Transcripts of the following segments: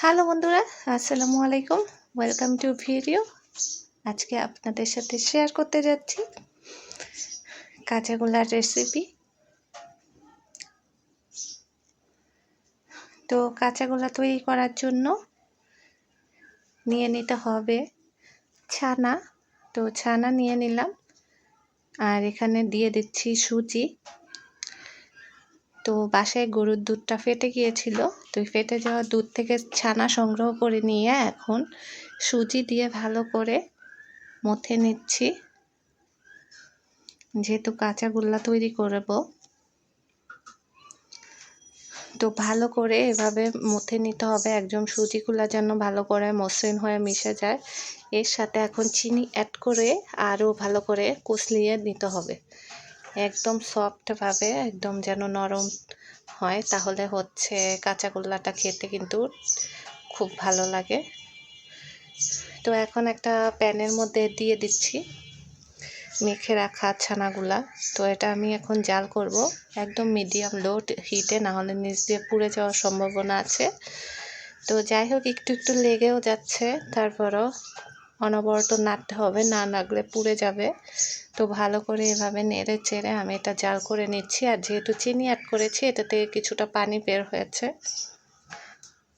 Hello বন্ধুরা, আসসালামু আলাইকুম। ওয়েলকাম টু ভিডিও আজকে আপনাদের সাথে শেয়ার করতে যাচ্ছি কাঁচাগোলার রেসিপি তো কাঁচাগোলা তৈরি করার জন্য নিয়ে নিতে হবে ছানা। তো ছানা নিয়ে নিলাম। আর এখানে দিয়ে দিচ্ছি সুজি। তো বাসায় গরুর দুধটা ফেটে গিয়েছিল। তো ফেটে যাওয়া দুধ থেকে ছানা সংগ্রহ করে নিয়ে এখন সুজি দিয়ে ভালো করে মথে নিচ্ছি। যেহেতু কাঁচা গোল্লা তৈরি করব। তো ভালো করে এভাবে মথে নিতে হবে। একদম সুজিগুলা যেন ভালো করে মসৃণ হয়ে মিশে যায়। এর সাথে এখন চিনি অ্যাড করে আরও ভালো করে কুচলিয়ে নিতে হবে। একদম সফটভাবে একদম যেন নরম হয়, তাহলে হচ্ছে কাঁচা গোল্লাটা খেতে কিন্তু খুব ভালো লাগে। তো এখন একটা প্যানের মধ্যে দিয়ে দিচ্ছি, মেখে রাখা ছানাগুলা। তো এটা আমি এখন জাল করব, একদম মিডিয়াম লো হিটে না হলে নিচ দিয়ে পুড়ে যাওয়ার সম্ভাবনা আছে। তো যাই হোক, একটু একটু লেগেও যাচ্ছে, তারপরও অনবরত নাড়তে হবে, না নাগলে পুড়ে যাবে। তো ভালো করে এভাবে নেড়ে চেড়ে আমি এটা জাল করে নিচ্ছি। আর যেহেতু চিনি অ্যাড করেছি এটা থেকে কিছুটা পানি বের হয়েছে।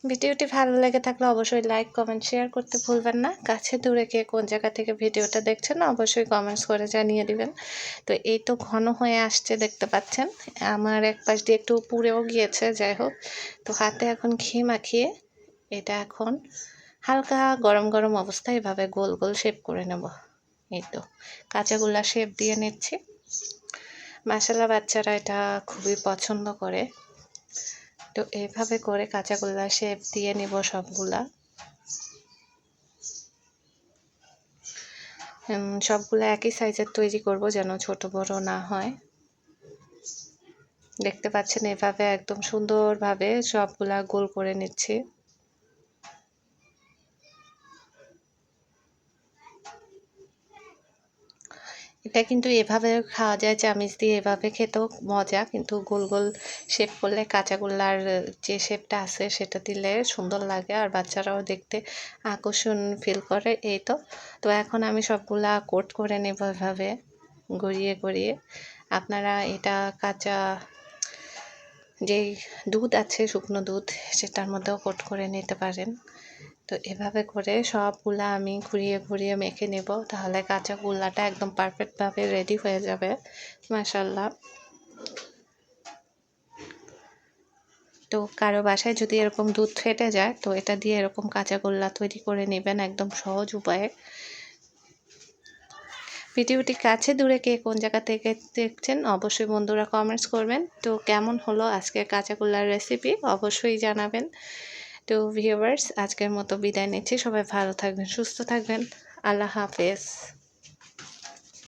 ভিডিওটি ভালো লেগে থাকলে অবশ্যই লাইক কমেন্ট শেয়ার করতে ভুলবেন না। কাছে দূরে কে কোন জায়গা থেকে ভিডিওটা দেখছেন, অবশ্যই কমেন্টস করে জানিয়ে দিবেন। তো এই তো ঘন হয়ে আসছে, দেখতে পাচ্ছেন। আমার এক পাশ দিয়ে একটু পুড়েও গিয়েছে, যাই হোক। তো হাতে এখন ঘি মাখিয়ে, এটা এখন হালকা গরম গরম অবস্থায় এভাবে গোল গোল শেপ করে নেব। এই তো, কাঁচাগোল্লা শেপ দিয়ে নিচ্ছি। মশলা বাচ্চারা এটা খুবই পছন্দ করে। তো এইভাবে করে কাঁচাগোল্লা শেপ দিয়ে নিব সবগুলা। সবগুলো একই সাইজের তৈরি করব যেন ছোট বড় না হয়। দেখতে পাচ্ছেন এভাবে একদম সুন্দরভাবে সবগুলা গোল করে নিচ্ছি। এটা কিন্তু এভাবে খাওয়া যায়, চামিচ দিয়ে এভাবে খেতেও মজা। কিন্তু গোল গোল শেপ করলে কাঁচাগোল্লার যে শেপটা আছে সেটা দিলে সুন্দর লাগে আর বাচ্চারাও দেখতে আকর্ষণ ফিল করে এই তো। তো এখন আমি সবগুলা কোট করে নেব এভাবে, গড়িয়ে গড়িয়ে। আপনারা এটা কাঁচা যেই দুধ আছে, শুকনো দুধ, সেটার মধ্যেও কোট করে নিতে পারেন। তো এভাবে করে সব সবগুলা আমি ঘুরিয়ে ঘুরিয়ে মেখে নেব, তাহলে কাঁচা গোল্লাটা একদম পারফেক্টভাবে রেডি হয়ে যাবে মাসাল্লাহ তো কারও বাসায় যদি এরকম দুধ ফেটে যায়, তো এটা দিয়ে এরকম কাঁচা গোল্লা তৈরি করে নেবেন একদম সহজ উপায়ে। ভিডিওটি কাছে দূরে কে কোন জায়গা থেকে দেখছেন, অবশ্যই বন্ধুরা কমেন্টস করবেন। তো কেমন হলো আজকের কাঁচা গোল্লার রেসিপি অবশ্যই জানাবেন। তো ভিউয়ার্স আজকের মতো বিদায় নিচ্ছি। সবাই ভালো থাকবেন, সুস্থ থাকবেন। আল্লাহ হাফেজ।